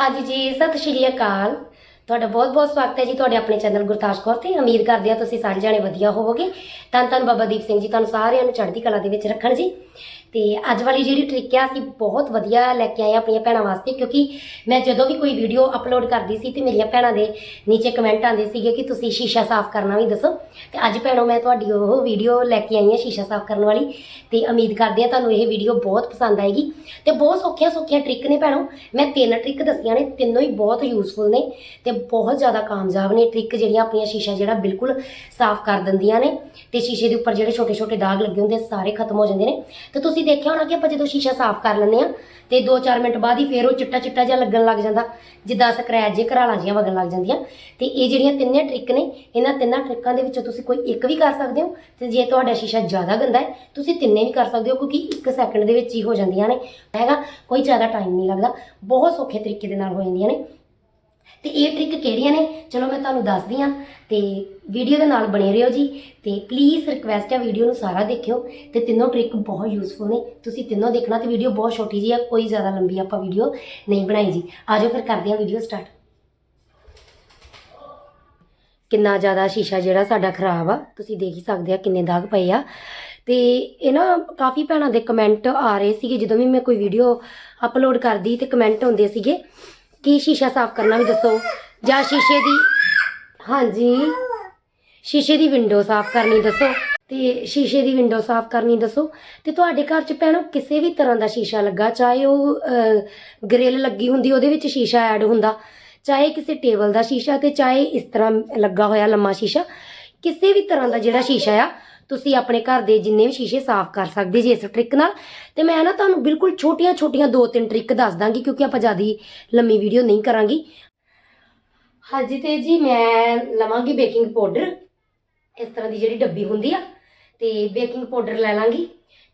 ਹਾਂਜੀ ਜੀ, ਸਤਿ ਸ਼੍ਰੀ ਅਕਾਲ। ਤੁਹਾਡਾ ਬਹੁਤ-ਬਹੁਤ ਸਵਾਗਤ ਹੈ ਜੀ ਤੁਹਾਡੇ ਆਪਣੇ ਚੈਨਲ ਗੁਰਤਾਜ ਕੌਰ ਤੇ। ਉਮੀਦ ਕਰਦੇ ਹਾਂ ਤੁਸੀਂ ਸਾਰੇ ਜਾਣੇ ਵਧੀਆ ਹੋਵੋਗੇ। ਧੰਨ ਧੰਨ ਬਾਬਾ ਦੀਪ ਸਿੰਘ ਜੀ, ਤੁਹਾਨੂੰ ਸਾਰਿਆਂ ਨੂੰ ਚੜ੍ਹਦੀ ਕਲਾ ਦੇ ਵਿੱਚ ਰੱਖਣ ਜੀ। ਤੇ ਅੱਜ ਵਾਲੀ ਜਿਹੜੀ ਟ੍ਰਿਕ ਆ, ਅਸੀਂ ਬਹੁਤ ਵਧੀਆ ਲੈ ਕੇ ਆਏ ਹਾਂ ਆਪਣੀਆਂ ਭੈਣਾਂ ਵਾਸਤੇ, ਕਿਉਂਕਿ ਮੈਂ ਜਦੋਂ ਵੀ ਕੋਈ ਵੀਡੀਓ ਅਪਲੋਡ ਕਰਦੀ ਸੀ ਤੇ ਮੇਰੀਆਂ ਭੈਣਾਂ ਦੇ ਨੀਚੇ ਕਮੈਂਟ ਆਉਂਦੇ ਸੀਗੇ ਕਿ ਤੁਸੀਂ ਸ਼ੀਸ਼ਾ ਸਾਫ਼ ਕਰਨਾ ਵੀ ਦੱਸੋ। ਤੇ ਅੱਜ ਭੈਣੋ, ਮੈਂ ਤੁਹਾਡੀ ਉਹ ਵੀਡੀਓ ਲੈ ਕੇ ਆਈ ਹਾਂ ਸ਼ੀਸ਼ਾ ਸਾਫ਼ ਕਰਨ ਵਾਲੀ ਤੇ ਉਮੀਦ ਕਰਦੇ ਹਾਂ ਤੁਹਾਨੂੰ ਇਹ ਵੀਡੀਓ ਬਹੁਤ ਪਸੰਦ ਆਏਗੀ। ਤੇ ਬਹੁਤ ਸੌਖੀਆਂ ਸੌਖੀਆਂ ਟ੍ਰਿਕ ਨੇ ਭੈਣੋ। ਮੈਂ ਤਿੰਨ ਟ੍ਰਿਕ ਦੱਸੀਆਂ ਨੇ, ਤਿੰਨੋਂ ਹੀ ਬਹੁਤ ਯੂਜ਼ਫੁਲ ਨੇ ਤੇ ਬਹੁਤ ਜ਼ਿਆਦਾ ਕਾਮਯਾਬ ਨੇ ਟ੍ਰਿਕ ਜਿਹੜੀਆਂ ਆਪਣੀਆਂ ਸ਼ੀਸ਼ਾ ਜਿਹੜਾ ਬਿਲਕੁਲ ਸਾਫ਼ ਕਰ ਦਿੰਦੀਆਂ ਨੇ ਤੇ ਸ਼ੀਸ਼ੇ ਦੇ ਉੱਪਰ ਜਿਹੜੇ ਛੋਟੇ ਛੋਟੇ ਦਾਗ ਲੱਗੇ ਹੁੰਦੇ ਸਾਰੇ ਖਤਮ ਹੋ ਜਾਂਦੇ ਨੇ। ਤੇ ਤੁਸੀਂ ਦੇਖਿਆ ਹੋਣਾ ਕਿ ਆਪਾਂ ਜਦੋਂ ਸ਼ੀਸ਼ਾ ਸਾਫ਼ ਕਰ ਲੈਂਦੇ ਆ ਤੇ 2-4 ਮਿੰਟ ਬਾਅਦ ਹੀ ਫੇਰ ਉਹ ਚਿੱਟਾ ਚਿੱਟਾ ਜਿਹਾ ਲੱਗਣ ਲੱਗ ਜਾਂਦਾ, ਜਿੱਦਾਂ ਸਕ੍ਰੈਚ ਜੇ ਘਰਾਲਾਂ ਜਿਹੀਆਂ ਵਗਣ ਲੱਗ ਜਾਂਦੀਆਂ। ਤੇ ਇਹ ਜਿਹੜੀਆਂ ਤਿੰਨੇ ਟ੍ਰਿਕ ਨੇ, ਇਹਨਾਂ ਤਿੰਨਾਂ ਟ੍ਰਿਕਾਂ ਦੇ ਵਿੱਚੋਂ ਤੁਸੀਂ ਕੋਈ ਇੱਕ ਵੀ ਕਰ ਸਕਦੇ ਹੋ ਤੇ ਜੇ ਤੁਹਾਡਾ ਸ਼ੀਸ਼ਾ ਜ਼ਿਆਦਾ ਗੰਦਾ ਹੈ, ਤੁਸੀਂ ਤਿੰਨੇ ਵੀ ਕਰ ਸਕਦੇ ਹੋ, ਕਿਉਂਕਿ 1 ਸੈਕਿੰਡ ਦੇ ਵਿੱਚ ਹੀ ਹੋ ਜਾਂਦੀਆਂ ਨੇ। ਹੈਗਾ, ਕੋਈ ਜ਼ਿਆਦਾ ਟਾਈਮ ਨਹੀਂ ਲੱਗਦਾ, ਬਹੁਤ ਸੌਖੇ ਤਰੀਕੇ ਦੇ ਨਾਲ ਹੋ ਜਾਂਦੀਆਂ ਨੇ। ਤੇ ਇਹ ਟ੍ਰਿਕ ਕਿਹੜੀਆਂ ਨੇ? ਚਲੋ ਮੈਂ ਤੁਹਾਨੂੰ ਦੱਸਦੀ ਹਾਂ ਤੇ ਵੀਡੀਓ ਦੇ ਨਾਲ ਬਣੇ ਰਹੋ ਜੀ ਤੇ ਪਲੀਜ਼ ਰਿਕਵੈਸਟ ਹੈ ਵੀਡੀਓ ਨੂੰ ਸਾਰਾ ਦੇਖਿਓ ਤੇ ਤਿੰਨੋਂ ਟ੍ਰਿਕ ਬਹੁਤ ਯੂਜ਼ਫੁਲ ਨੇ। ਤੁਸੀਂ ਤਿੰਨੋਂ ਦੇਖਣਾ ਤੇ ਵੀਡੀਓ ਬਹੁਤ ਛੋਟੀ ਜੀ ਆ, ਕੋਈ ਜ਼ਿਆਦਾ ਲੰਬੀ ਆਪਾਂ ਵੀਡੀਓ ਨਹੀਂ ਬਣਾਈ ਜੀ। ਆਜੋ ਫਿਰ ਕਰਦੇ ਹਾਂ ਵੀਡੀਓ ਸਟਾਰਟ ਕਿੰਨਾ ਜ਼ਿਆਦਾ ਸ਼ੀਸ਼ਾ ਜਿਹੜਾ ਸਾਡਾ ਖਰਾਬ ਆ, ਤੁਸੀਂ ਦੇਖ ਹੀ ਸਕਦੇ ਆ ਕਿੰਨੇ ਦਾਗ ਪਏ ਆ। ਤੇ ਇਹ ਨਾ ਕਾਫੀ ਭੈਣਾਂ ਦੇ ਕਮੈਂਟ ਆ ਰਹੇ ਸੀਗੇ, ਜਦੋਂ ਵੀ ਮੈਂ ਕੋਈ ਵੀਡੀਓ ਅਪਲੋਡ ਕਰਦੀ ਤੇ ਕਮੈਂਟ ਆਉਂਦੇ ਸੀਗੇ। ਕੀ ਸ਼ੀਸ਼ਾ ਸਾਫ਼ ਕਰਨਾ ਵੀ ਦੱਸੋ? ਜਾਂ ਸ਼ੀਸ਼ੇ ਦੀ ਹਾਂਜੀ। ਸ਼ੀਸ਼ੇ ਦੀ ਵਿੰਡੋ ਸਾਫ਼ ਕਰਨੀ ਦੱਸੋ। ਤੇ ਸ਼ੀਸ਼ੇ ਦੀ ਵਿੰਡੋ ਸਾਫ਼ ਕਰਨੀ ਦੱਸੋ। ਤੇ ਤੁਹਾਡੇ ਘਰ 'ਚ ਭੈਣੋ ਕਿਸੇ ਵੀ ਤਰ੍ਹਾਂ ਦਾ ਸ਼ੀਸ਼ਾ ਲੱਗਾ, ਚਾਹੇ ਉਹ ਗ੍ਰਿਲ ਲੱਗੀ ਹੁੰਦੀ, ਉਹਦੇ ਵਿੱਚ ਸ਼ੀਸ਼ਾ ਐਡ ਹੁੰਦਾ। ਚਾਹੇ ਕਿਸੇ ਟੇਬਲ ਦਾ ਸ਼ੀਸ਼ਾ ਤੇ ਚਾਹੇ ਇਸ ਤਰ੍ਹਾਂ ਲੱਗਾ ਹੋਇਆ ਲੰਮਾ ਸ਼ੀਸ਼ਾ। ਕਿਸੇ ਵੀ ਤਰ੍ਹਾਂ ਦਾ ਜਿਹੜਾ ਸ਼ੀਸ਼ਾ ਆ ਤੁਸੀਂ ਆਪਣੇ ਘਰ ਦੇ ਜਿੰਨੇ ਵੀ ਸ਼ੀਸ਼ੇ ਸਾਫ਼ ਕਰ ਸਕਦੇ ਜੀ ਇਸ ਟ੍ਰਿਕ ਨਾਲ। ਤੇ ਮੈਂ ਨਾ ਤੁਹਾਨੂੰ ਬਿਲਕੁਲ ਛੋਟੀਆਂ ਛੋਟੀਆਂ ਦੋ ਤਿੰਨ ਟ੍ਰਿਕ ਦੱਸ ਦਾਂਗੀ, ਕਿਉਂਕਿ ਆਪਾਂ ਜ਼ਿਆਦਾ ਲੰਮੀ ਵੀਡੀਓ ਨਹੀਂ ਕਰਾਂਗੀ। ਹਾਂਜੀ ਤੇ ਜੀ, ਮੈਂ ਲਵਾਂਗੀ ਬੇਕਿੰਗ ਪਾਊਡਰ ਇਸ ਤਰ੍ਹਾਂ ਦੀ ਜਿਹੜੀ ਡੱਬੀ ਹੁੰਦੀ ਆ, ਤੇ ਬੇਕਿੰਗ ਪਾਊਡਰ ਲੈ ਲਾਂਗੀ।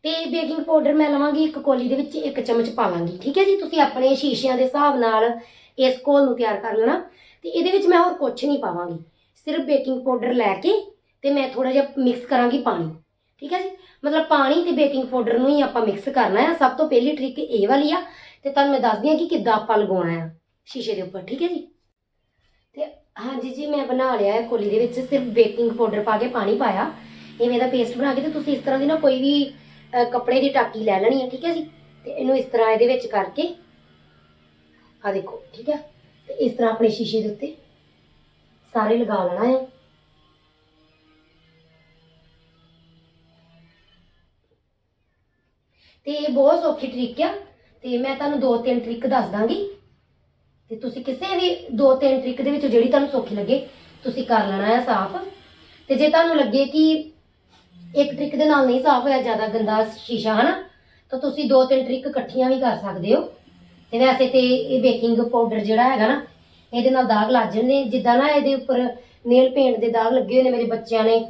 ਤੇ ਬੇਕਿੰਗ ਪਾਊਡਰ ਮੈਂ ਲਵਾਂਗੀ ਇੱਕ ਕੋਲੀ ਦੇ ਵਿੱਚ ਇੱਕ ਚਮਚ ਪਾ ਲਾਂਗੀ, ਠੀਕ ਹੈ ਜੀ? ਤੁਸੀਂ ਆਪਣੇ ਸ਼ੀਸ਼ਿਆਂ ਦੇ ਹਿਸਾਬ ਨਾਲ ਇਸ ਘੋਲ ਨੂੰ ਤਿਆਰ ਕਰ ਲੈਣਾ। ਤੇ ਇਹਦੇ ਵਿੱਚ ਮੈਂ ਹੋਰ ਕੁਝ ਨਹੀਂ ਪਾਵਾਂਗੀ। ਸਿਰਫ ਬੇਕਿੰਗ ਪਾਊਡਰ ਲੈ ਕੇ ਤੇ ਮੈਂ ਥੋੜਾ ਜਿਹਾ ਮਿਕਸ ਕਰਾਂਗੀ ਪਾਣੀ। ਠੀਕ ਹੈ ਜੀ? ਮਤਲਬ ਪਾਣੀ ਤੇ ਬੇਕਿੰਗ ਪਾਊਡਰ ਨੂੰ ਹੀ ਆਪਾਂ ਮਿਕਸ ਕਰਨਾ ਹੈ। ਸਭ ਤੋਂ ਪਹਿਲੀ ਟ੍ਰਿਕ ਇਹ ਵਾਲੀ ਆ। ਤੇ ਤੁਹਾਨੂੰ ਮੈਂ ਦੱਸਦੀ ਹਾਂ ਕਿ ਕਿੱਦਾਂ ਆਪਾਂ ਲਗਾਉਣਾ ਆ ਸ਼ੀਸ਼ੇ ਦੇ ਉੱਪਰ। ਠੀਕ ਹੈ ਜੀ? ਤੇ ਹਾਂਜੀ ਜੀ, ਮੈਂ ਬਣਾ ਲਿਆ ਹੈ ਕੋਲੀ ਦੇ ਵਿੱਚ। ਸਿਰਫ ਬੇਕਿੰਗ ਪਾਊਡਰ ਪਾ ਕੇ ਪਾਣੀ ਪਾਇਆ। ਇਵੇਂ ਦਾ ਪੇਸਟ ਬਣਾ ਕੇ ਤੇ ਤੁਸੀਂ ਇਸ ਤਰ੍ਹਾਂ ਦੀ ਨਾ ਕੋਈ ਵੀ ਕੱਪੜੇ ਦੀ ਟਾਕੀ ਲੈ ਲੈਣੀ ਹੈ। ਠੀਕ ਹੈ ਜੀ? ਤੇ ਇਹਨੂੰ ਇਸ ਤਰ੍ਹਾਂ ਇਹਦੇ ਵਿੱਚ ਕਰਕੇ ਆ ਦੇਖੋ। ਠੀਕ ਹੈ? ਤੇ ਇਸ ਤਰ੍ਹਾਂ ਆਪਣੇ ਸ਼ੀਸ਼ੇ ਦੇ ਉੱਤੇ ਸਾਰੇ ਲਗਾ ਲੈਣਾ ਹੈ। ਤੇ ਇਹ ਬਹੁਤ ਸੌਖੀ ਟ੍ਰਿਕ ਆ। ਤੇ ਮੈਂ ਤੁਹਾਨੂੰ ਦੋ ਤਿੰਨ ਟ੍ਰਿਕ ਦੱਸ ਦਾਂਗੀ। ਤੇ ਤੁਸੀਂ ਕਿਸੇ ਵੀ ਦੋ ਤਿੰਨ ਟ੍ਰਿਕ ਦੇ ਵਿੱਚ ਜਿਹੜੀ ਤੁਹਾਨੂੰ ਸੌਖੀ ਲੱਗੇ, ਤੁਸੀਂ ਕਰ ਲੈਣਾ ਹੈ ਸਾਫ਼। ਤੇ ਜੇ ਤੁਹਾਨੂੰ ਲੱਗੇ ਕਿ ਇੱਕ ਟ੍ਰਿਕ ਦੇ ਨਾਲ ਨਹੀਂ ਸਾਫ਼ ਹੋਇਆ, ਜ਼ਿਆਦਾ ਗੰਦਾ ਸ਼ੀਸ਼ਾ, ਹਨਾ, ਤਾਂ ਤੁਸੀਂ ਦੋ ਤਿੰਨ ਟ੍ਰਿਕ ਇਕੱਠੀਆਂ ਵੀ ਕਰ ਸਕਦੇ ਹੋ। ਤੇ ਵੈਸੇ ਤੇ ਇਹ ਬੇਕਿੰਗ ਪਾਊਡਰ ਜਿਹੜਾ ਹੈਗਾ ਨਾ, ਇਹਦੇ ਨਾਲ ਦਾਗ ਲੱਗ ਜਾਂਦੇ ਜਿੱਦਾਂ ਨਾ ਇਹਦੇ ਉੱਪਰ ਨੇਲ ਪੇਂਟ ਦੇ ਦਾਗ ਲੱਗੇ ਹੋਏ ਨੇ ਮੇਰੇ ਬੱਚਿਆਂ ਨੇ,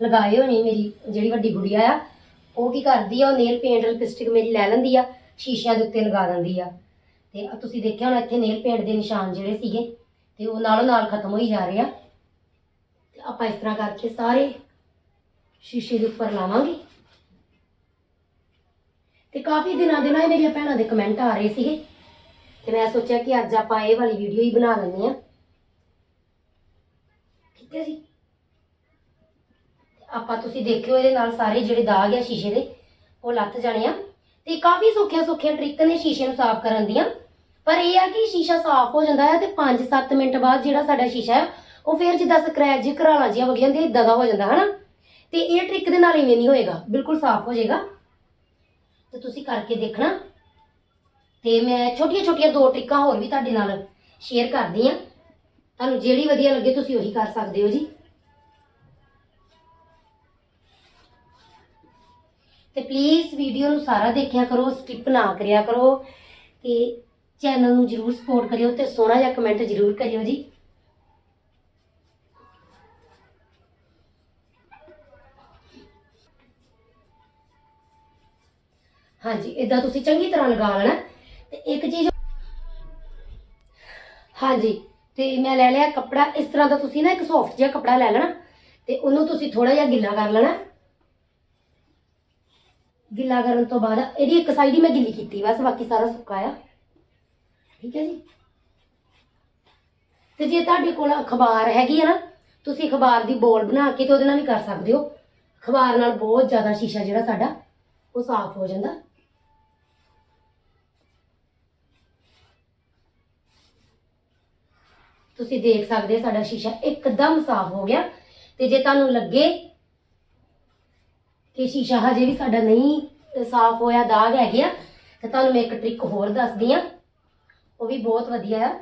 ਲਗਾਏ ਹੋਏ ਨੇ ਮੇਰੀ, ਜਿਹੜੀ ਵੱਡੀ ਗੁੜੀਆ ਆ। ਉਹ ਕੀ ਕਰਦੀ ਆ, ਉਹ ਨੇਲ ਪੇਂਟ ਲਿਪਸਟਿਕ ਮੇਰੀ ਲੈ ਲੈਂਦੀ ਆ, ਸ਼ੀਸ਼ਿਆਂ ਦੇ ਉੱਤੇ ਲਗਾ ਦਿੰਦੀ ਆ। ਤੇ ਆਹ ਤੁਸੀਂ ਦੇਖਿਆ ਹੋਣਾ ਇੱਥੇ ਨੇਲ ਪੇਂਟ ਦੇ ਨਿਸ਼ਾਨ ਜਿਹੜੇ ਸੀਗੇ, ਤੇ ਉਹ ਨਾਲੋਂ ਨਾਲ ਖਤਮ ਹੋਈ ਜਾ ਰਹੇ ਆ। ਤੇ ਆਪਾਂ ਇਸ ਤਰ੍ਹਾਂ ਕਰਕੇ ਸਾਰੇ ਸ਼ੀਸ਼ੇ ਦੇ ਉੱਪਰ ਲਾਵਾਂਗੇ। ਤੇ ਕਾਫੀ ਦਿਨਾਂ ਦੇ ਨਾਲ ਮੇਰੀਆਂ ਭੈਣਾਂ ਦੇ ਕਮੈਂਟ ਆ ਰਹੇ ਸੀਗੇ। ਤੇ ਮੈਂ ਸੋਚਿਆ ਕਿ ਅੱਜ ਆਪਾਂ ਇਹ ਵਾਲੀ ਵੀਡੀਓ ਹੀ ਬਣਾ ਲੈਂਦੇ ਆ ਠੀਕ ਹੈ ਜੀ ਆਪਾਂ ਤੁਸੀਂ ਦੇਖਿਓ ਇਹਦੇ ਨਾਲ ਸਾਰੇ ਜਿਹੜੇ ਦਾਗ ਆ ਸ਼ੀਸ਼ੇ ਦੇ, ਉਹ ਲੱਥ ਜਾਣੇ ਆ। ਤੇ ਕਾਫੀ ਸੌਖੀਆਂ ਸੌਖੀਆਂ ਟ੍ਰਿਕ ਨੇ ਸ਼ੀਸ਼ੇ ਨੂੰ ਸਾਫ਼ ਕਰਨ ਦੀਆਂ। ਪਰ ਇਹ ਆ ਕਿ ਸ਼ੀਸ਼ਾ ਸਾਫ਼ ਹੋ ਜਾਂਦਾ ਹੈ ਤੇ 5-7 ਮਿੰਟ ਬਾਅਦ ਜਿਹੜਾ ਸਾਡਾ ਸ਼ੀਸ਼ਾ ਹੈ ਉਹ ਫਿਰ ਜਿੱਦਾਂ ਸਕ੍ਰੈਚ ਜਿਹੀ ਘਰਾਲਾਂ ਜਿਹੀਆਂ ਵਗ ਜਾਂਦੀਆਂ ਇਦਾਂ ਦਾ ਹੋ ਜਾਂਦਾ, ਹਨਾ? ਤੇ ਇਹ ਟ੍ਰਿਕ ਦੇ ਨਾਲ ਇਵੇਂ ਨਹੀਂ ਹੋਏਗਾ, ਬਿਲਕੁਲ ਸਾਫ਼ ਹੋ ਜਾਏਗਾ। ਤੇ ਤੁਸੀਂ ਕਰਕੇ ਦੇਖਣਾ। ਤੇ ਮੈਂ ਛੋਟੀਆਂ ਛੋਟੀਆਂ ਦੋ ਟ੍ਰਿਕਾਂ ਹੋਰ ਵੀ ਤੁਹਾਡੇ ਨਾਲ ਸ਼ੇਅਰ ਕਰਦੀ ਆ। ਤੁਹਾਨੂੰ ਜਿਹੜੀ ਵਧੀਆ ਲੱਗੇ ਤੁਸੀਂ ਉਹੀ ਕਰ ਸਕਦੇ ਹੋ ਜੀ। ਤੇ ਪਲੀਜ਼ ਵੀਡੀਓ ਨੂੰ ਸਾਰਾ ਦੇਖਿਆ ਕਰੋ ਸਕਿਪ ਨਾ ਕਰਿਆ ਕਰੋ ਤੇ ਚੈਨਲ ਨੂੰ ਜਰੂਰ ਸਪੋਰਟ ਕਰਿਓ ਤੇ ਸੋਹਣਾ ਜਿਹਾ ਕਮੈਂਟ ਜਰੂਰ ਕਰਿਓ ਜੀ। ਹਾਂਜੀ ਇਦਾਂ ਤੁਸੀਂ ਚੰਗੀ ਤਰ੍ਹਾਂ ਲਗਾ ਲੈਣਾ। ਤੇ ਇੱਕ ਚੀਜ਼ ਹਾਂਜੀ, ਤੇ ਮੈਂ ਲੈ ਲਿਆ ਕੱਪੜਾ, ਇਸ ਤਰ੍ਹਾਂ ਦਾ ਤੁਸੀਂ ਨਾ ਇੱਕ ਸੌਫਟ ਜਿਹਾ ਕੱਪੜਾ ਲੈ ਲੈਣਾ ਤੇ ਉਹਨੂੰ ਤੁਸੀਂ ਥੋੜਾ ਜਿਹਾ ਗਿੱਲਾ ਕਰ ਲੈਣਾ। ਗਿੱਲਾ ਕਰਨ ਤੋਂ ਬਾਅਦ ਇਹਦੀ ਇੱਕ ਸਾਈਡ ਹੀ ਮੈਂ ਗਿੱਲੀ ਕੀਤੀ, ਬਸ ਬਾਕੀ ਸਾਰਾ ਸੁੱਕਾ ਆ ਠੀਕ ਹੈ ਜੀ? ਤੇ ਜੇ ਤੁਹਾਡੇ ਕੋਲ ਅਖਬਾਰ ਹੈਗੀ ਆ ਨਾ, ਤੁਸੀਂ ਅਖਬਾਰ ਦੀ ਬੋਲ ਬਣਾ ਕੇ ਤੇ ਉਹਦੇ ਨਾਲ ਵੀ ਕਰ ਸਕਦੇ ਹੋ। ਅਖਬਾਰ ਨਾਲ ਬਹੁਤ ਜ਼ਿਆਦਾ ਸ਼ੀਸ਼ਾ ਜਿਹੜਾ ਸਾਡਾ, ਉਹ ਸਾਫ਼ ਹੋ ਜਾਂਦਾ। ਤੁਸੀਂ ਦੇਖ ਸਕਦੇ ਹੋ ਸਾਡਾ ਸ਼ੀਸ਼ਾ ਇੱਕਦਮ ਸਾਫ਼ ਹੋ ਗਿਆ। ਤੇ ਜੇ ਤੁਹਾਨੂੰ ਲੱਗੇ ਕਿ ਸ਼ੀਸ਼ਾ ਹਜੇ ਵੀ ਸਾਡਾ ਨਹੀਂ ਸਾਫ਼ ਹੋਇਆ, ਦਾਗ ਹੈਗੇ ਆ। ਤੇ ਤੁਹਾਨੂੰ ਮੈਂ ਇੱਕ ਟ੍ਰਿਕ ਹੋਰ ਦੱਸਦੀ ਆ। ਉਹ ਵੀ ਬਹੁਤ ਵਧੀਆ ਆ।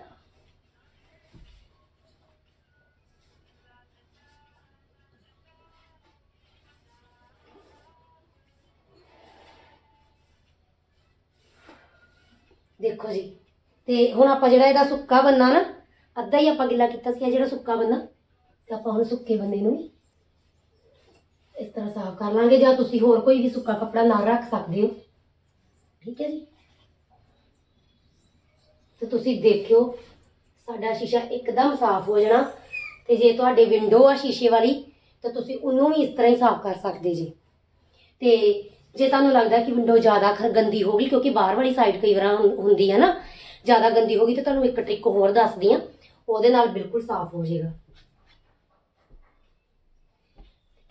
ਦੇਖੋ ਜੀ, ਤੇ ਹੁਣ ਆਪਾਂ ਜਿਹੜਾ ਇਹਦਾ ਸੁੱਕਾ ਬੰਨਾ ਨਾ, ਅੱਧਾ ਹੀ ਆਪਾਂ ਗਿੱਲਾ ਕੀਤਾ ਸੀ ਆਹ ਜਿਹੜਾ ਸੁੱਕਾ ਬੰਨਾ, ਤੇ ਆਪਾਂ ਹੁਣ ਸੁੱਕੇ ਬੰਨੇ ਨੂੰ ਵੀ ਇਸ ਤਰ੍ਹਾਂ ਸਾਫ਼ ਕਰ ਲਾਂਗੇ ਜਾਂ ਤੁਸੀਂ ਹੋਰ ਕੋਈ ਵੀ ਸੁੱਕਾ ਕੱਪੜਾ ਨਾਲ ਰੱਖ ਸਕਦੇ ਹੋ। ਠੀਕ ਹੈ ਜੀ? ਤੇ ਤੁਸੀਂ ਦੇਖਿਓ, ਸਾਡਾ ਸ਼ੀਸ਼ਾ ਇੱਕਦਮ ਸਾਫ਼ ਹੋ ਜਾਣਾ ਤੇ ਜੇ ਤੁਹਾਡੇ ਵਿੰਡੋ ਆ ਸ਼ੀਸ਼ੇ ਵਾਲੀ, ਤਾਂ ਤੁਸੀਂ ਉਹਨੂੰ ਵੀ ਇਸ ਤਰ੍ਹਾਂ ਹੀ ਸਾਫ਼ ਕਰ ਸਕਦੇ ਜੀ। ਤੇ ਜੇ ਤੁਹਾਨੂੰ ਲੱਗਦਾ ਕਿ ਵਿੰਡੋ ਜ਼ਿਆਦਾ ਖਰ, ਗੰਦੀ ਹੋ ਗਈ, ਕਿਉਂਕਿ ਬਾਹਰ ਵਾਲੀ ਸਾਈਡ ਕਈ ਵਾਰ ਹੁੰਦੀ ਹੈ ਨਾ, ਜ਼ਿਆਦਾ ਗੰਦੀ ਹੋ ਗਈ, ਤਾਂ ਤੁਹਾਨੂੰ ਇੱਕ ਟ੍ਰਿਕ ਹੋਰ ਦੱਸਦੀ ਆ, ਉਹਦੇ ਨਾਲ ਬਿਲਕੁਲ ਸਾਫ਼ ਹੋ ਜਾਏਗਾ।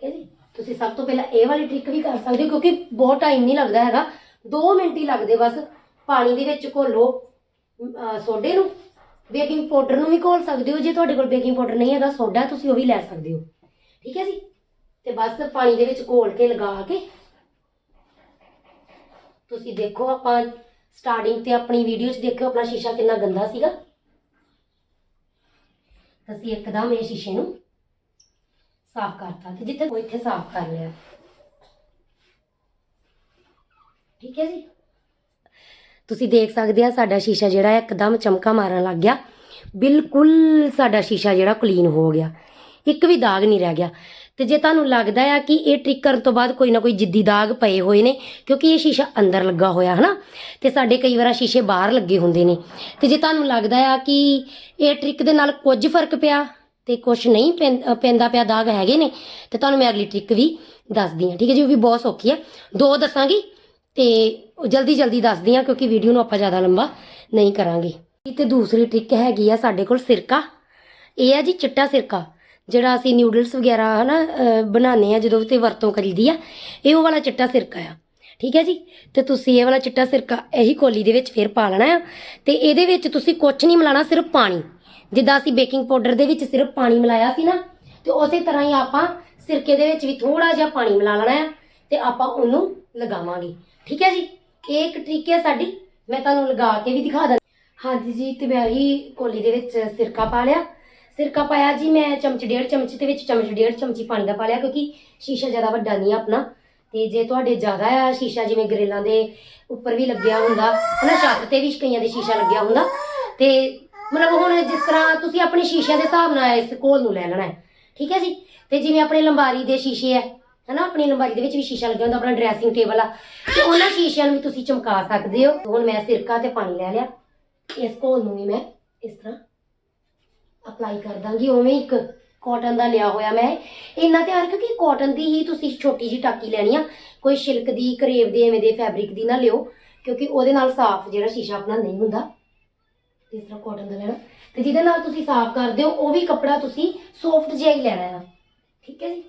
ਠੀਕ ਹੈ ਜੀ? ਤੁਸੀਂ ਸਭ ਤੋਂ ਪਹਿਲਾਂ ਇਹ ਵਾਲੀ ਟ੍ਰਿਕ ਵੀ ਕਰ ਸਕਦੇ ਹੋ, ਕਿਉਂਕਿ ਬਹੁਤ ਟਾਈਮ ਨਹੀਂ ਲੱਗਦਾ ਹੈਗਾ। 2 ਮਿੰਟ ਹੀ ਲੱਗਦੇ ਬਸ। ਪਾਣੀ ਦੇ ਵਿੱਚ ਘੋਲੋ ਸੋਡੇ ਨੂੰ। ਬੇਕਿੰਗ ਪਾਊਡਰ ਨੂੰ ਵੀ ਘੋਲ ਸਕਦੇ ਹੋ। ਜੇ ਤੁਹਾਡੇ ਕੋਲ ਬੇਕਿੰਗ ਪਾਊਡਰ ਨਹੀਂ ਹੈਗਾ, ਸੋਡਾ ਤੁਸੀਂ ਉਹ ਵੀ ਲੈ ਸਕਦੇ ਹੋ। ਠੀਕ ਹੈ ਜੀ? ਤੇ ਬਸ ਪਾਣੀ ਦੇ ਵਿੱਚ ਘੋਲ ਕੇ ਲਗਾ ਕੇ ਤੁਸੀਂ ਦੇਖੋ ਆਪਾਂ ਸਟਾਰਟਿੰਗ ਤੇ ਆਪਣੀ ਵੀਡੀਓ 'ਚ ਦੇਖਿਓ ਆਪਣਾ ਸ਼ੀਸ਼ਾ ਕਿੰਨਾ ਗੰਦਾ ਸੀਗਾ। ਅਸੀਂ ਇੱਕਦਮ ਇਹ ਸ਼ੀਸ਼ੇ ਨੂੰ ਸਾਫ਼ ਕਰਤਾ ਤੇ ਜਿੱਥੇ ਉਹ ਇੱਥੇ ਸਾਫ਼ ਕਰ ਲਿਆ ਠੀਕ ਹੈ ਜੀ? ਤੁਸੀਂ ਦੇਖ ਸਕਦੇ ਆ ਸਾਡਾ ਸ਼ੀਸ਼ਾ ਜਿਹੜਾ ਹੈ ਇੱਕਦਮ ਚਮਕਾ ਮਾਰਨ ਲੱਗ ਗਿਆ। ਬਿਲਕੁਲ ਸਾਡਾ ਸ਼ੀਸ਼ਾ ਜਿਹੜਾ ਕਲੀਨ ਹੋ ਗਿਆ। ਇੱਕ ਵੀ ਦਾਗ ਨਹੀਂ ਰਹਿ ਗਿਆ। ਤੇ ਜੇ ਤੁਹਾਨੂੰ ਲੱਗਦਾ ਆ ਕਿ ਇਹ ਟ੍ਰਿਕ ਕਰਨ ਤੋਂ ਬਾਅਦ ਕੋਈ ਨਾ ਕੋਈ ਜਿੱਦੀ ਦਾਗ ਪਏ ਹੋਏ ਨੇ, ਕਿਉਂਕਿ ਇਹ ਸ਼ੀਸ਼ਾ ਅੰਦਰ ਲੱਗਾ ਹੋਇਆ, ਹਨਾ? ਤੇ ਸਾਡੇ ਕਈ ਵਾਰ ਸ਼ੀਸ਼ੇ ਬਾਹਰ ਲੱਗੇ ਹੁੰਦੇ ਨੇ। ਤੇ ਜੇ ਤੁਹਾਨੂੰ ਲੱਗਦਾ ਆ ਕਿ ਇਹ ਟ੍ਰਿਕ ਦੇ ਨਾਲ ਕੁਝ ਫ਼ਰਕ ਪਿਆ ਤੇ ਕੁਝ ਨਹੀਂ ਪੈਂ- ਪੈਂਦਾ ਪਿਆ ਦਾਗ ਹੈਗੇ ਨੇ ਤੇ ਤੁਹਾਨੂੰ ਮੈਂ ਅਗਲੀ ਟ੍ਰਿਕ ਵੀ ਦੱਸਦੀ ਹਾਂ ਠੀਕ ਹੈ ਜੀ ਉਹ ਵੀ ਬਹੁਤ ਸੌਖੀ ਆ। ਦੋ ਦੱਸਾਂਗੀ ਤੇ ਜਲਦੀ ਜਲਦੀ ਦੱਸਦੀ ਹਾਂ ਕਿਉਂਕਿ ਵੀਡੀਓ ਨੂੰ ਆਪਾਂ ਜ਼ਿਆਦਾ ਲੰਬਾ ਨਹੀਂ ਕਰਾਂਗੇ। ਤੇ ਦੂਸਰੀ ਟ੍ਰਿਕ ਹੈਗੀ ਆ ਸਾਡੇ ਕੋਲ ਸਿਰਕਾ। ਇਹ ਆ ਜੀ ਚਿੱਟਾ ਸਿਰਕਾ ਜਿਹੜਾ ਅਸੀਂ ਨਿਊਡਲਸ ਵਗੈਰਾ ਹਨਾ ਅ, ਬਣਾਉਂਦੇ ਆ ਜਦੋਂ ਤੇ ਵਰਤੋਂ ਕਰੀਦੀ ਆ ਇਹ ਉਹ ਵਾਲਾ ਚਿੱਟਾ ਸਿਰਕਾ ਆ ਠੀਕ ਹੈ ਜੀ। ਤੇ ਤੁਸੀਂ ਇਹ ਵਾਲਾ ਚਿੱਟਾ ਸਿਰਕਾ ਇਹੀ ਕੋਲੀ ਦੇ ਵਿੱਚ ਫਿਰ ਪਾ ਲੈਣਾ ਆ ਤੇ ਇਹਦੇ ਵਿੱਚ ਤੁਸੀਂ ਕੁਝ ਨਹੀਂ ਮਿਲਾਣਾ ਸਿਰਫ ਪਾਣੀ। ਜਿੱਦਾਂ ਅਸੀਂ ਬੇਕਿੰਗ ਪਾਊਡਰ ਦੇ ਵਿੱਚ ਸਿਰਫ ਪਾਣੀ ਮਿਲਾਇਆ ਸੀ ਨਾ, ਤੇ ਉਸੇ ਤਰ੍ਹਾਂ ਹੀ ਆਪਾਂ ਸਿਰਕੇ ਦੇ ਵਿੱਚ ਵੀ ਥੋੜਾ ਜਿਹਾ ਪਾਣੀ ਮਿਲਾ ਲੈਣਾ ਆ, ਤੇ ਆਪਾਂ ਉਹਨੂੰ ਲਗਾਵਾਂਗੇ। ਠੀਕ ਹੈ ਜੀ? ਇਹ ਇੱਕ ਟ੍ਰਿਕ ਹੈ ਸਾਡੀ, ਮੈਂ ਤੁਹਾਨੂੰ ਲਗਾ ਕੇ ਵੀ ਦਿਖਾ ਦਾਂ ਹਾਂਜੀ ਜੀ, ਤੇ ਮੈਂ ਹੀ ਕੋਲੀ ਦੇ ਵਿੱਚ ਸਿਰਕਾ ਪਾ ਲਿਆ। ਸਿਰਕਾ ਪਾਇਆ ਜੀ ਮੈਂ ਚਮਚ ਡੇਢ ਚਮਚ ਦੇ ਵਿੱਚ, ਚਮਚ ਡੇਢ ਚਮਚੀ ਪਾਣੀ ਦਾ ਪਾ ਲਿਆ, ਕਿਉਂਕਿ ਸ਼ੀਸ਼ਾ ਜ਼ਿਆਦਾ ਵੱਡਾ ਨਹੀਂ ਆ ਆਪਣਾ। ਤੇ ਜੇ ਤੁਹਾਡੇ ਜ਼ਿਆਦਾ ਆ ਸ਼ੀਸ਼ਾ, ਜਿਵੇਂ ਗਰੇਲਾਂ ਦੇ ਉੱਪਰ ਵੀ ਲੱਗਿਆ ਹੁੰਦਾ, ਹਨਾ, ਛੱਤ ਤੇ ਵੀ ਕਈਆਂ ਦੇ ਸ਼ੀਸ਼ਾ ਲੱਗਿਆ ਹੁੰਦਾ, ਤੇ ਮਤਲਬ ਹੁਣ ਜਿਸ ਤਰ੍ਹਾਂ ਤੁਸੀਂ ਆਪਣੇ ਸ਼ੀਸ਼ਿਆਂ ਦੇ ਹਿਸਾਬ ਨਾਲ ਇਸ ਕੋਲ ਨੂੰ ਲੈ ਲੈਣਾ ਹੈ, ਠੀਕ ਹੈ ਜੀ? ਤੇ ਜਿਵੇਂ ਆਪਣੇ ਲੰਬਾਰੀ ਦੇ ਸ਼ੀਸ਼ੇ ਹੈ, ਹਨਾ? ਆਪਣੀ ਲੰਬਾਰੀ ਦੇ ਵਿੱਚ ਵੀ ਸ਼ੀਸ਼ਾ ਲੱਗਿਆ ਹੁੰਦਾ, ਆਪਣਾ ਡਰੈਸਿੰਗ ਟੇਬਲ ਆ। ਤੇ ਉਹਨਾਂ ਸ਼ੀਸ਼ਿਆਂ ਨੂੰ ਵੀ ਤੁਸੀਂ ਚਮਕਾ ਸਕਦੇ ਹੋ। ਹੁਣ ਮੈਂ ਸਿਰਕਾ ਤੇ ਪਾਣੀ ਲੈ ਲਿਆ। ਇਸ ਕੋਲ ਨੂੰ ਵੀ ਮੈਂ ਇਸ ਤਰ੍ਹਾਂ ਅਪਲਾਈ ਕਰ ਦਾਂਗੀ। ਉਵੇਂ ਇੱਕ ਕਾਟਨ ਦਾ ਲਿਆ ਹੋਇਆ ਮੈਂ। ਇੰਨਾ ਧਿਆਨ ਰੱਖੋ ਕਿ ਕਾਟਨ ਦੀ ਹੀ ਤੁਸੀਂ ਛੋਟੀ ਜੀ ਟਾਕੀ ਲੈਣੀ ਆ। ਕੋਈ ਸ਼ਿਲਕ ਦੀ ਕਰੇਬ ਦੇ, ਐਵੇਂ ਦੇ ਫੈਬਰਿਕ ਦੀ ਨਾ ਲਿਓ, ਕਿਉਂਕਿ ਉਹਦੇ ਨਾਲ ਸਾਫ਼ ਜਿਹੜਾ ਸ਼ੀਸ਼ਾ ਆਪਣਾ ਨਹੀਂ ਹੁੰਦਾ। ਇਸ ਤਰ੍ਹਾਂ ਕਾਟਨ ਦਾ ਲੈਣਾ। ਤੇ ਜਿਹਦੇ ਨਾਲ ਤੁਸੀਂ ਸਾਫ਼ ਕਰਦੇ ਹੋ, ਉਹ ਵੀ ਕੱਪੜਾ ਤੁਸੀਂ ਸੌਫਟ ਜਿਹਾ ਹੀ ਲੈਣਾ ਆ ਠੀਕ ਹੈ ਜੀ?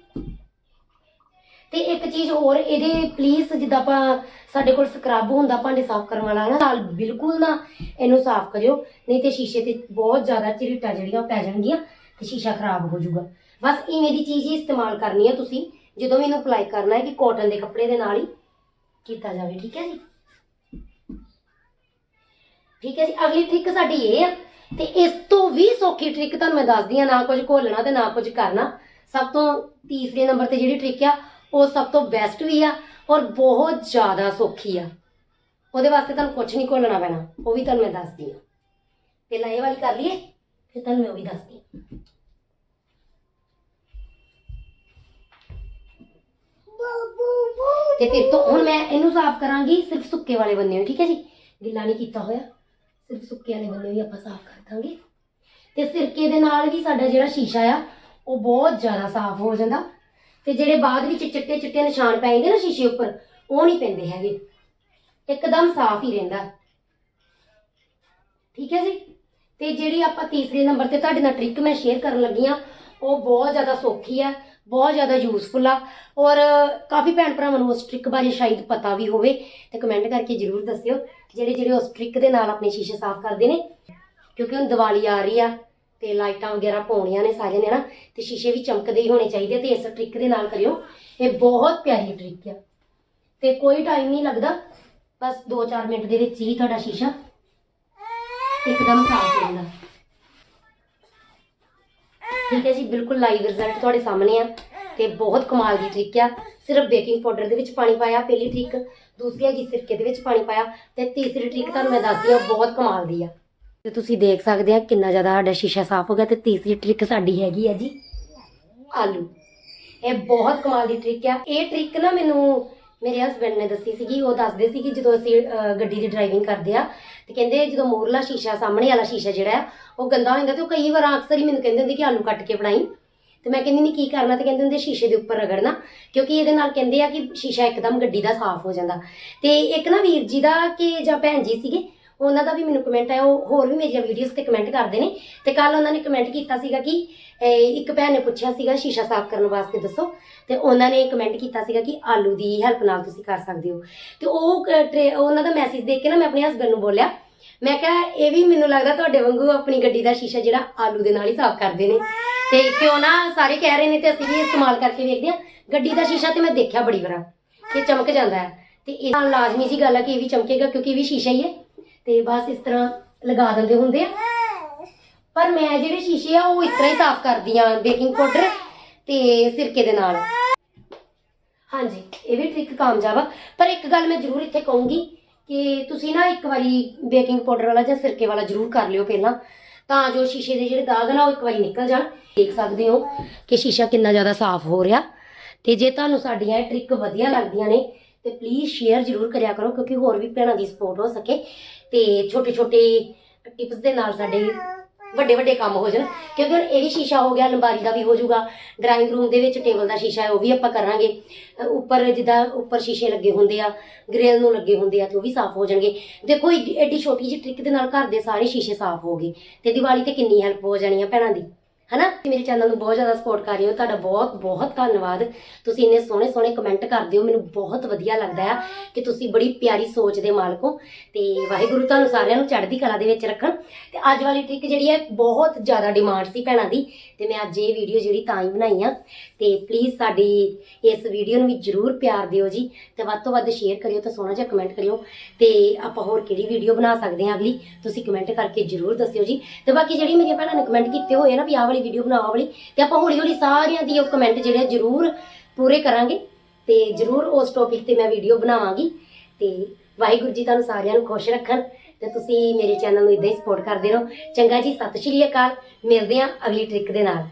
ਤੇ ਇੱਕ ਚੀਜ਼ ਹੋਰ, ਇਹਦੇ ਪਲੀਜ਼ ਜਿੱਦਾਂ ਆਪਾਂ ਸਾਡੇ ਕੋਲ ਸਕਰਬ ਹੁੰਦਾ, ਭਾਂਡੇ ਸਾਫ਼ ਕਰਨ ਵਾਲਾ ਨਾ, ਨਾਲ ਬਿਲਕੁਲ ਨਾ ਇਹਨੂੰ ਸਾਫ਼ ਕਰਿਓ। ਨਹੀਂ ਤੇ ਸ਼ੀਸ਼ੇ ਤੇ ਬਹੁਤ ਜ਼ਿਆਦਾ ਝਰੀਟਾਂ ਜਿਹੜੀਆਂ ਉਹ ਪੈ ਜਾਣਗੀਆਂ ਤੇ ਸ਼ੀਸ਼ਾ ਖਰਾਬ ਹੋ ਜਾਊਗਾ। ਬਸ ਇਵੇਂ ਦੀ ਚੀਜ਼ ਹੀ ਇਸਤੇਮਾਲ ਕਰਨੀ ਹੈ ਤੁਸੀਂ, ਜਦੋਂ ਵੀ ਇਹਨੂੰ ਅਪਲਾਈ ਕਰਨਾ ਹੈ ਕਿ ਕਾਟਨ ਦੇ ਕੱਪੜੇ ਦੇ ਨਾਲ ਹੀ ਕੀਤਾ ਜਾਵੇ। ਠੀਕ ਹੈ ਜੀ? ਠੀਕ ਹੈ ਜੀ, ਅਗਲੀ ਟ੍ਰਿਕ ਸਾਡੀ ਇਹ ਆ, ਤੇ ਇਸ ਤੋਂ ਵੀ ਸੌਖੀ ਟ੍ਰਿਕ ਤੁਹਾਨੂੰ ਮੈਂ ਦੱਸਦੀ ਆ ਨਾ ਕੁਝ ਘੋਲਣਾ ਤੇ ਨਾ ਕੁਝ ਕਰਨਾ। ਸਭ ਤੋਂ ਤੀਸਰੇ ਨੰਬਰ ਤੇ ਜਿਹੜੀ ਟ੍ਰਿਕ ਆ, ਉਹ ਸਭ ਤੋਂ ਬੈਸਟ ਵੀ ਆ ਔਰ ਬਹੁਤ ਜ਼ਿਆਦਾ ਸੌਖੀ ਆ। ਉਹਦੇ ਵਾਸਤੇ ਤੁਹਾਨੂੰ ਕੁਝ ਨਹੀਂ ਘੋਲਣਾ ਪੈਣਾ, ਉਹ ਵੀ ਤੁਹਾਨੂੰ ਮੈਂ ਦੱਸਦੀ ਆ ਪਹਿਲਾਂ ਇਹ ਵਾਲੀ ਕਰ ਲਈਏ, ਫਿਰ ਤੁਹਾਨੂੰ ਮੈਂ ਉਹ ਵੀ ਦੱਸਦੀ ਆ ਤੇ ਫਿਰ ਤੋਂ ਹੁਣ ਮੈਂ ਇਹਨੂੰ ਸਾਫ਼ ਕਰਾਂਗੀ, ਸਿਰਫ ਸੁੱਕੇ ਵਾਲੇ ਬੰਨੇ ਠੀਕ ਹੈ ਜੀ? ਗਿੱਲਾ ਨਹੀਂ ਕੀਤਾ ਹੋਇਆ। ਸਿਰਫ ਸੁੱਕੇ ਵਾਲੇ ਵੱਲੋਂ ਹੀ ਆਪਾਂ ਸਾਫ਼ ਕਰ ਦਾਂਗੇ। ਤੇ ਸਿਰਕੇ ਦੇ ਨਾਲ ਵੀ ਸਾਡਾ ਜਿਹੜਾ ਸ਼ੀਸ਼ਾ ਆ, ਉਹ ਬਹੁਤ ਜ਼ਿਆਦਾ ਸਾਫ਼ ਹੋ ਜਾਂਦਾ। ਤੇ ਜਿਹੜੇ ਬਾਅਦ ਵਿੱਚ ਚਿੱਟੇ ਚਿੱਟੇ ਨਿਸ਼ਾਨ ਪੈ ਜਾਂਦੇ ਨਾ ਸ਼ੀਸ਼ੇ ਉੱਪਰ, ਉਹ ਨਹੀਂ ਪੈਂਦੇ ਹੈਗੇ। ਇੱਕਦਮ ਸਾਫ਼ ਹੀ ਰਹਿੰਦਾ। ਠੀਕ ਹੈ ਜੀ? ਤੇ ਜਿਹੜੀ ਆਪਾਂ ਤੀਸਰੇ ਨੰਬਰ ਤੇ ਤੁਹਾਡੇ ਨਾਲ ਟ੍ਰਿਕ ਮੈਂ ਸ਼ੇਅਰ ਕਰਨ ਲੱਗੀ ਆ ਉਹ ਬਹੁਤ ਜ਼ਿਆਦਾ ਸੌਖੀ ਆ, ਬਹੁਤ ਜ਼ਿਆਦਾ ਯੂਜ਼ਫੁਲ ਆ। ਔਰ ਕਾਫੀ ਭੈਣ ਭਰਾਵਾਂ ਨੂੰ ਉਸ ਟ੍ਰਿਕ ਬਾਰੇ ਸ਼ਾਇਦ ਪਤਾ ਵੀ ਹੋਵੇ, ਤੇ ਕਮੈਂਟ ਕਰਕੇ ਜਰੂਰ ਦੱਸਿਓ ਜਿਹੜੇ ਜਿਹੜੇ ਉਸ ਟ੍ਰਿਕ ਦੇ ਨਾਲ ਆਪਣੇ ਸ਼ੀਸ਼ੇ ਸਾਫ਼ ਕਰਦੇ ਨੇ। ਕਿਉਂਕਿ ਹੁਣ ਦੀਵਾਲੀ ਆ ਰਹੀ ਆ, ਤੇ ਲਾਈਟਾਂ ਵਗੈਰਾ ਪਾਉਣੀਆਂ ਨੇ ਸਾਰਿਆਂ ਨੇ ਨਾ, ਤੇ ਸ਼ੀਸ਼ੇ ਵੀ ਚਮਕਦੇ ਹੀ ਹੋਣੇ ਚਾਹੀਦੇ ਤੇ ਇਸ ਟ੍ਰਿਕ ਦੇ ਨਾਲ ਕਰਿਓ। ਇਹ ਬਹੁਤ ਪਿਆਰੀ ਟ੍ਰਿਕ ਆ। ਤੇ ਕੋਈ ਟਾਈਮ ਨਹੀਂ ਲੱਗਦਾ, ਬਸ 2-4 ਮਿੰਟ ਦੇ ਵਿੱਚ ਹੀ ਤੁਹਾਡਾ ਸ਼ੀਸ਼ਾ ਇੱਕਦਮ ਸਾਫ਼ ਹੋ ਜਾਂਦਾ। ਠੀਕ ਹੈ ਜੀ ਬਿਲਕੁਲ ਲਾਈਵ ਰਿਜ਼ਲਟ ਤੁਹਾਡੇ ਸਾਹਮਣੇ ਆ ਤੇ ਬਹੁਤ ਕਮਾਲ ਦੀ ਟ੍ਰਿਕ ਆ। ਸਿਰਫ ਬੇਕਿੰਗ ਪਾਊਡਰ ਦੇ ਵਿੱਚ ਪਾਣੀ ਪਾਇਆ, ਪਹਿਲੀ ਟ੍ਰਿਕ ਦੂਸਰੀ ਹੈਗੀ ਸਿਰਕੇ ਦੇ ਵਿੱਚ ਪਾਣੀ ਪਾਇਆ ਤੇ ਤੀਸਰੀ ਟ੍ਰਿਕ ਤੁਹਾਨੂੰ ਮੈਂ ਦੱਸਦੀ ਆ ਬਹੁਤ ਕਮਾਲ ਦੀ ਆ। ਤੇ ਤੁਸੀਂ ਦੇਖ ਸਕਦੇ ਆ ਕਿੰਨਾ ਜ਼ਿਆਦਾ ਸਾਡਾ ਸ਼ੀਸ਼ਾ ਸਾਫ਼ ਹੋ ਗਿਆ ਤੇ ਤੀਸਰੀ ਟ੍ਰਿਕ ਸਾਡੀ ਹੈਗੀ ਆ ਜੀ, ਆਲੂ। ਇਹ ਬਹੁਤ ਕਮਾਲ ਦੀ ਟ੍ਰਿਕ ਆ। ਇਹ ਟ੍ਰਿਕ ਨਾ ਮੈਨੂੰ ਮੇਰੇ ਹਸਬੰਡ ਨੇ ਦੱਸੀ ਸੀਗੀ ਉਹ ਦੱਸਦੇ ਸੀ ਕਿ ਜਦੋਂ ਅਸੀਂ ਅਹ, ਗੱਡੀ ਦੀ ਡਰਾਈਵਿੰਗ ਕਰਦੇ ਆ ਤੇ ਕਹਿੰਦੇ ਜਦੋਂ ਮੋਰਲਾ ਸ਼ੀਸ਼ਾ ਸਾਹਮਣੇ ਵਾਲਾ ਸ਼ੀਸ਼ਾ ਜਿਹੜਾ ਆ ਉਹ ਗੰਦਾ ਹੋ ਜਾਂਦਾ ਤੇ ਉਹ ਕਈ ਵਾਰ ਅਕਸਰ ਹੀ ਮੈਨੂੰ ਕਹਿੰਦੇ ਹੁੰਦੇ ਕਿ ਆਲੂ ਕੱਟ ਕੇ ਬਣਾਈ। ਤੇ ਮੈਂ ਕਹਿੰਦੀ ਨਹੀਂ ਕੀ ਕਰਨਾ? ਤੇ ਕਹਿੰਦੇ ਹੁੰਦੇ ਸ਼ੀਸ਼ੇ ਦੇ ਉੱਪਰ ਰਗੜਨਾ। ਕਿਉਂਕਿ ਇਹਦੇ ਨਾਲ ਕਹਿੰਦੇ ਆ ਕਿ ਸ਼ੀਸ਼ਾ ਇੱਕਦਮ ਗੱਡੀ ਦਾ ਸਾਫ਼ ਹੋ ਜਾਂਦਾ। ਤੇ ਇੱਕ ਨਾ ਵੀਰ ਜੀ ਦਾ ਕਿ ਜਾਂ ਭੈਣ ਜੀ ਸੀਗੇ ਉਹਨਾਂ ਦਾ ਵੀ ਮੈਨੂੰ ਕਮੈਂਟ ਆਇਆ, ਉਹ ਹੋਰ ਵੀ ਮੇਰੀਆਂ ਵੀਡੀਓਜ਼ ਤੇ ਕਮੈਂਟ ਕਰਦੇ ਨੇ। ਤੇ ਕੱਲ ਉਹਨਾਂ ਨੇ ਕਮੈਂਟ ਕੀਤਾ ਸੀਗਾ ਕਿ ਇਹ ਇੱਕ ਭੈਣ ਨੇ ਪੁੱਛਿਆ ਸੀਗਾ ਸ਼ੀਸ਼ਾ ਸਾਫ਼ ਕਰਨ ਵਾਸਤੇ ਦੱਸੋ। ਤੇ ਉਹਨਾਂ ਨੇ ਕਮੈਂਟ ਕੀਤਾ ਸੀਗਾ ਕਿ ਆਲੂ ਦੀ ਹੈਲਪ ਨਾਲ ਤੁਸੀਂ ਕਰ ਸਕਦੇ ਹੋ। ਤੇ ਉਹ ਕ- ਟਰੇ- ਉਹਨਾਂ ਦਾ ਮੈਸੇਜ ਦੇਖ ਕੇ ਨਾ ਮੈਂ ਆਪਣੇ ਹਸਬੰਡ ਨੂੰ ਬੋਲਿਆ, ਮੈਂ ਕਿਹਾ, ਇਹ ਵੀ ਮੈਨੂੰ ਲੱਗਦਾ ਤੁਹਾਡੇ ਵਾਂਗੂ ਆਪਣੀ ਗੱਡੀ ਦਾ ਸ਼ੀਸ਼ਾ ਜਿਹੜਾ ਆਲੂ ਦੇ ਨਾਲ ਹੀ ਸਾਫ਼ ਕਰਦੇ ਨੇ। ਤੇ ਕਿਉਂ ਨਾ ਸਾਰੇ ਕਹਿ ਰਹੇ ਨੇ ਤੇ ਅਸੀਂ ਵੀ ਇਸਤੇਮਾਲ ਕਰਕੇ ਵੇਖਦੇ ਹਾਂ। ਗੱਡੀ ਦਾ ਸ਼ੀਸ਼ਾ ਤੇ ਮੈਂ ਦੇਖਿਆ ਬੜੀ ਵਾਰ ਕਿ ਚਮਕ ਜਾਂਦਾ ਹੈ। ਤੇ ਇਹ ਨਾਲ ਲਾਜ਼ਮੀ ਜੀ ਗੱਲ ਹੈ ਕਿ ਇਹ ਵੀ ਚਮਕੇਗਾ ਕਿਉਂਕਿ ਇਹ ਵੀ ਸ਼ੀਸ਼ਾ ਹੀ ਹੈ। ਤੇ ਬਸ ਇਸ ਤਰ੍ਹਾਂ ਲਗਾ ਦਿੰਦੇ ਹੁੰਦੇ ਆ। ਪਰ ਮੈਂ ਜਿਹੜੇ ਸ਼ੀਸ਼ੇ ਆ, ਉਹ ਇਸ ਤਰ੍ਹਾਂ ਹੀ ਸਾਫ਼ ਕਰਦੀ ਆ ਬੇਕਿੰਗ ਪਾਊਡਰ ਤੇ ਸਿਰਕੇ ਦੇ ਨਾਲ। ਹਾਂਜੀ, ਇਹ ਵੀ ਟ੍ਰਿਕ ਕਾਮਯਾਬ ਆ। ਪਰ ਇੱਕ ਗੱਲ ਮੈਂ ਜ਼ਰੂਰ ਇੱਥੇ ਕਹੂੰਗੀ ਕਿ ਤੁਸੀਂ ਨਾ ਇੱਕ ਵਾਰੀ ਬੇਕਿੰਗ ਪਾਊਡਰ ਵਾਲਾ ਜਾਂ ਸਿਰਕੇ ਵਾਲਾ ਜ਼ਰੂਰ ਕਰ ਲਿਓ ਪਹਿਲਾਂ। ਤਾਂ ਜੋ ਸ਼ੀਸ਼ੇ ਦੇ ਜਿਹੜੇ ਦਾਗ ਨਾ, ਉਹ ਇੱਕ ਵਾਰੀ ਨਿਕਲ ਜਾਣ। ਦੇਖ ਸਕਦੇ ਹੋ ਕਿ ਸ਼ੀਸ਼ਾ ਕਿੰਨਾ ਜ਼ਿਆਦਾ ਸਾਫ਼ ਹੋ ਰਿਹਾ। ਤੇ ਜੇ ਤੁਹਾਨੂੰ ਸਾਡੀਆਂ ਇਹ ਟ੍ਰਿਕ ਵਧੀਆ ਲੱਗਦੀਆਂ ਨੇ, ਤੇ ਪਲੀਜ਼ ਸ਼ੇਅਰ ਜ਼ਰੂਰ ਕਰਿਆ ਕਰੋ, ਕਿਉਂਕਿ ਹੋਰ ਵੀ ਭੈਣਾਂ ਦੀ ਸਪੋਰਟ ਹੋ ਸਕੇ। ਤੇ ਛੋਟੇ ਛੋਟੇ ਟਿਪਸ ਦੇ ਨਾਲ ਸਾਡੇ ਵੱਡੇ ਵੱਡੇ ਕੰਮ ਹੋ ਜਾਣ। ਕਿਉਂਕਿ ਹੁਣ ਇਹ ਵੀ ਸ਼ੀਸ਼ਾ ਹੋ ਗਿਆ ਲੰਬਾਰੀ ਦਾ ਵੀ ਹੋ ਜਾਊਗਾ। ਡਰਾਇੰਗ ਰੂਮ ਦੇ ਵਿੱਚ ਟੇਬਲ ਦਾ ਸ਼ੀਸ਼ਾ ਹੈ, ਉਹ ਵੀ ਆਪਾਂ ਕਰਾਂਗੇ। ਉੱਪਰ ਜਿੱਦਾਂ ਉੱਪਰ ਸ਼ੀਸ਼ੇ ਲੱਗੇ ਹੁੰਦੇ ਆ ਗ੍ਰਿਲ ਨੂੰ ਲੱਗੇ ਹੁੰਦੇ ਆ ਤੇ ਉਹ ਵੀ ਸਾਫ਼ ਹੋ ਜਾਣਗੇ। ਦੇਖੋ ਏਡੀ ਐਡੀ ਛੋਟੀ ਜਿਹੀ ਟ੍ਰਿਕ ਦੇ ਨਾਲ ਘਰ ਦੇ ਸਾਰੇ ਸ਼ੀਸ਼ੇ ਸਾਫ਼ ਹੋ ਗਏ। ਤੇ ਦੀਵਾਲੀ ਤੇ ਕਿੰਨੀ ਹੈਲਪ ਹੋ ਜਾਣੀ ਆ ਭੈਣਾਂ ਦੀ। ਹਨਾ? ਤੇ ਮੇਰੇ ਚੈਨਲ ਨੂੰ ਬਹੁਤ ਜ਼ਿਆਦਾ ਸਪੋਰਟ ਕਰ ਰਹੇ ਹੋ, ਤੁਹਾਡਾ ਬਹੁਤ ਬਹੁਤ ਧੰਨਵਾਦ। ਤੁਸੀਂ ਇੰਨੇ ਸੋਹਣੇ ਸੋਹਣੇ ਕਮੈਂਟ ਕਰਦੇ ਹੋ, ਮੈਨੂੰ ਬਹੁਤ ਵਧੀਆ ਲੱਗਦਾ ਆ ਕਿ ਤੁਸੀਂ ਬੜੀ ਪਿਆਰੀ ਸੋਚ ਦੇ ਮਾਲਕ ਹੋ। ਤੇ ਵਾਹਿਗੁਰੂ ਤੁਹਾਨੂੰ ਸਾਰਿਆਂ ਨੂੰ ਚੜ੍ਹਦੀ ਕਲਾ ਦੇ ਵਿੱਚ ਰੱਖਣ। ਤੇ ਅੱਜ ਵਾਲੀ ਟ੍ਰਿਕ ਜਿਹੜੀ ਹੈ, ਬਹੁਤ ਜ਼ਿਆਦਾ ਡਿਮਾਂਡ ਸੀ ਭੈਣਾਂ ਦੀ। ਤੇ ਮੈਂ ਅੱਜ ਇਹ ਵੀਡੀਓ ਜਿਹੜੀ ਤਾਂ ਹੀ ਬਣਾਈ ਆ। ਤੇ ਪਲੀਜ਼ ਸਾਡੀ ਇਸ ਵੀਡੀਓ ਨੂੰ ਵੀ ਜਰੂਰ ਪਿਆਰ ਦਿਓ ਜੀ। ਤੇ ਵੱਧ ਤੋਂ ਵੱਧ ਸ਼ੇਅਰ ਕਰਿਓ ਤੇ ਸੋਹਣਾ ਜਿਹਾ ਕਮੈਂਟ ਕਰਿਓ। ਤੇ ਆਪਾਂ ਹੋਰ ਕਿਹੜੀ ਵੀਡੀਓ ਬਣਾ ਸਕਦੇ ਹਾਂ ਅਗਲੀ? ਤੁਸੀਂ ਕਮੈਂਟ ਕਰਕੇ ਜਰੂਰ ਦੱਸਿਓ ਜੀ। ਤੇ ਬਾਕੀ ਜਿਹੜੀ ਮੇਰੀਆਂ ਭੈਣਾਂ ਨੇ ਕਮੈਂਟ ਕੀਤੇ ਹੋਏ ਆ ਨਾ ਵੀ ਆਹ ਵਾਲੀ ਵੀਡੀਓ ਬਣਾਓ ਵਾਲੀ ਤੇ ਆਪਾਂ ਹੌਲੀ ਹੌਲੀ ਸਾਰਿਆਂ ਦੀ ਉਹ ਕਮੈਂਟ ਜਿਹੜੇ ਆ ਜਰੂਰ ਪੂਰੇ ਕਰਾਂਗੇ ਤੇ ਜਰੂਰ ਉਸ ਟੌਪਿਕ ਤੇ ਮੈਂ ਵੀਡੀਓ ਬਣਾਵਾਂਗੀ ਤੇ ਵਾਹਿਗੁਰੂ ਜੀ ਤੁਹਾਨੂੰ ਸਾਰਿਆਂ ਨੂੰ ਖੁਸ਼ ਰੱਖਣ ਤੇ ਤੁਸੀਂ ਮੇਰੇ ਚੈਨਲ ਨੂੰ ਇਦਾਂ ਹੀ ਸਪੋਰਟ ਕਰਦੇ ਰਹੋ। ਚੰਗਾ ਜੀ, ਸਤਿ ਸ਼੍ਰੀ ਅਕਾਲ। ਮਿਲਦੇ ਹਾਂ ਅਗਲੀ ਟ੍ਰਿਕ ਦੇ ਨਾਲ।